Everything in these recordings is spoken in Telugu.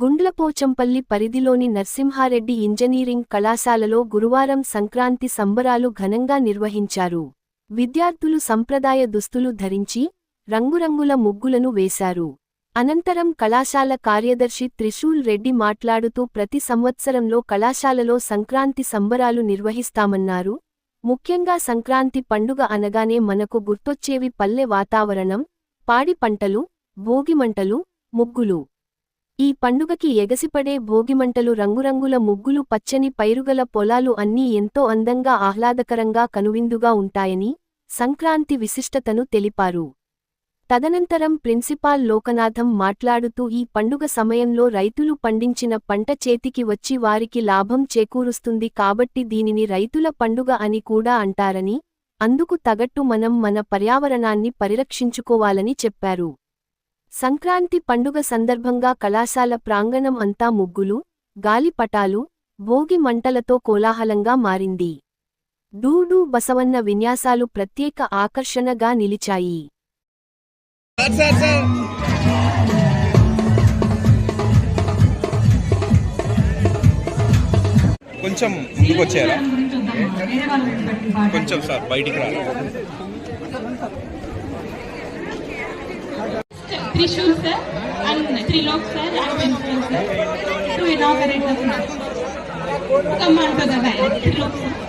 గుండ్లపోచంపల్లి పరిధిలోని నర్సింహారెడ్డి ఇంజనీరింగ్ కళాశాలలో గురువారం సంక్రాంతి సంబరాలు ఘనంగా నిర్వహించారు. విద్యార్థులు సంప్రదాయ దుస్తులు ధరించి రంగురంగుల ముగ్గులను వేశారు. అనంతరం కళాశాల కార్యదర్శి త్రిశూల్ రెడ్డి మాట్లాడుతూ ప్రతి సంవత్సరంలో కళాశాలలో సంక్రాంతి సంబరాలు నిర్వహిస్తామన్నారు. ముఖ్యంగా సంక్రాంతి పండుగ అనగానే మనకు గుర్తొచ్చేవి పల్లె వాతావరణం పాడి పంటలు భోగిమంటలు ముగ్గులు. ఈ పండుగకి ఎగసిపడే భోగిమంటలు రంగురంగుల ముగ్గులు పచ్చని పైరుగల పొలాలు అన్నీ ఎంతో అందంగా ఆహ్లాదకరంగా కనువిందుగా ఉంటాయని సంక్రాంతి విశిష్టతను తెలిపారు. తదనంతరం ప్రిన్సిపాల్ లోకనాథం మాట్లాడుతూ ఈ పండుగ సమయంలో రైతులు పండించిన పంట చేతికి వచ్చి వారికి లాభం చేకూరుస్తుంది కాబట్టి దీనిని రైతుల పండుగ అని కూడా అంటారని అందుకు తగట్టు మనం మన పర్యావరణాన్ని పరిరక్షించుకోవాలని చెప్పారు. సంక్రాంతి పండుగ సందర్భంగా కళాశాల ప్రాంగణం అంతా ముగ్గులు గాలిపటాలు భోగి మంటలతో కోలాహలంగా మారింది. డూడూ బసవన్న విన్యాసాలు ప్రత్యేక ఆకర్షణగా నిలిచాయి. కొంచెం ముందుకు వచ్చారా కొంచెం సార్ బయటికి రాలేదు Trishul sir and Trilok sir and sir to inaugurate the flag. Come on to the Trilok sir.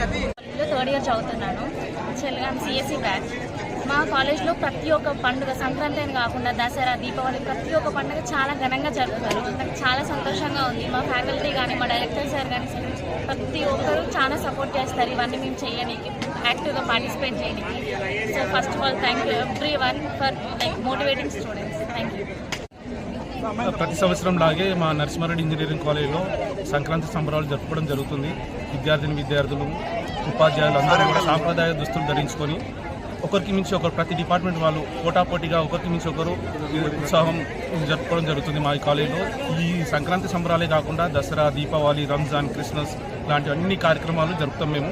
Third year చదువుతున్నాను. చెల్లిగా సిఎస్సి బ్యాచ్ మా కాలేజ్లో ప్రతి ఒక్క పండుగ సంక్రాంతి అని కాకుండా దసరా దీపావళి ప్రతి ఒక్క పండుగ చాలా ఘనంగా జరుపుతారు. నాకు చాలా సంతోషంగా ఉంది. మా ఫ్యాకల్టీ కానీ మా డైరెక్టర్ సార్ కానీ ప్రతి ఒక్కరు చాలా సపోర్ట్ చేస్తారు. ఇవన్నీ మేము చేయడానికి యాక్టివ్గా పార్టిసిపేట్ చేయడానికి so first of all thank you everyone for like motivating students thank you ప్రతి సంవత్సరం లాగే మా నరసింహారెడ్డి ఇంజనీరింగ్ కాలేజీలో సంక్రాంతి సంబరాలు జరుపుకోవడం జరుగుతుంది. విద్యార్థిని విద్యార్థులు ఉపాధ్యాయులు అందరూ కూడా సాంప్రదాయ దుస్తులు ధరించుకొని ఒకరికి మించి ఒకరు ప్రతి డిపార్ట్మెంట్ వాళ్ళు పోటాపోటీగా ఒకరికి మించి ఒకరు ఉత్సాహం జరుపుకోవడం జరుగుతుంది మా కాలేజీలో. ఈ సంక్రాంతి సంబరాలే కాకుండా దసరా దీపావళి రంజాన్ క్రిస్మస్ లాంటి అన్ని కార్యక్రమాలు జరుపుతాం మేము.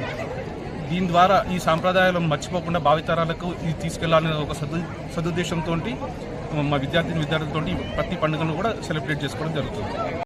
దీని ద్వారా ఈ సాంప్రదాయాలను మర్చిపోకుండా భావితరాలకు ఇది తీసుకెళ్ళాలనే ఒక సదు సదుద్దేశంతో మా విద్యార్థిని విద్యార్థులతో ప్రతి పండుగను కూడా సెలబ్రేట్ చేసుకోవడం జరుగుతుంది.